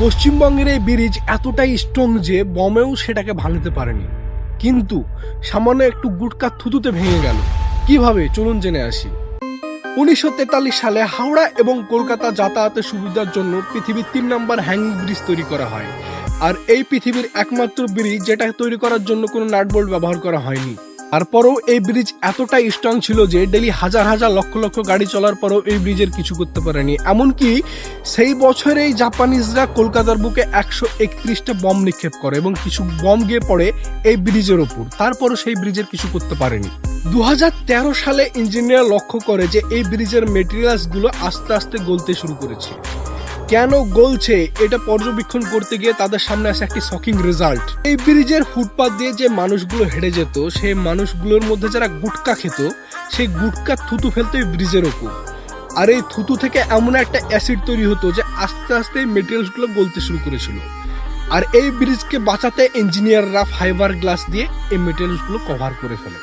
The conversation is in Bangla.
পশ্চিমবঙ্গের এই ব্রিজ এতটাই স্ট্রং যে বমেও সেটাকে ভাঙতে পারেনি। কিন্তু সামান্য একটু গুটকা থুতুতে ভেঙে গেল। কীভাবে? চলুন জেনে আসি। উনিশশো তেতাল্লিশ সালে হাওড়া এবং কলকাতা যাতায়াতের সুবিধার জন্য পৃথিবীর তিন নম্বর হ্যাঙ্গিং ব্রিজ তৈরি করা হয়। আর এই পৃথিবীর একমাত্র ব্রিজ যেটা তৈরি করার জন্য কোনো নাটবোল্ট ব্যবহার করা হয়নি। তারপরেও এই ব্রিজ এতটাই স্ট্রং ছিল যে ডেলি হাজার হাজার লক্ষ লক্ষ গাড়ি চলার পরেও এই ব্রিজের কিছু করতে পারেনি। এমনকি সেই বছরেই জাপানিজরা কলকাতার বুকে একশো একত্রিশটা বম নিক্ষেপ করে এবং কিছু বম গিয়ে পড়ে এই ব্রিজের ওপর। তারপরও সেই ব্রিজের কিছু করতে পারেনি। দু হাজার তেরো সালে ইঞ্জিনিয়ার লক্ষ্য করে যে এই ব্রিজের মেটেরিয়ালসগুলো আস্তে আস্তে গলতে শুরু করেছে। কেন গলছে এটা পর্যবেক্ষণ করতে গিয়ে তাদের সামনে আসে একটি শকিং রেজাল্ট এই ব্রিজের ফুটপাথ দিয়ে যে মানুষগুলো হেঁটে যেত, সেই মানুষগুলোর মধ্যে যারা গুটকা খেত, সেই গুটকা থুতু ফেলতো এই ব্রিজের ওপর। আর এই থুতু থেকে এমন একটা অ্যাসিড তৈরি হতো যে আস্তে আস্তে এই মেটেরিয়ালসগুলো গলতে শুরু করেছিল। আর এই ব্রিজকে বাঁচাতে ইঞ্জিনিয়াররা ফাইবার গ্লাস দিয়ে এই মেটেরিয়ালসগুলো কভার করে ফেলে।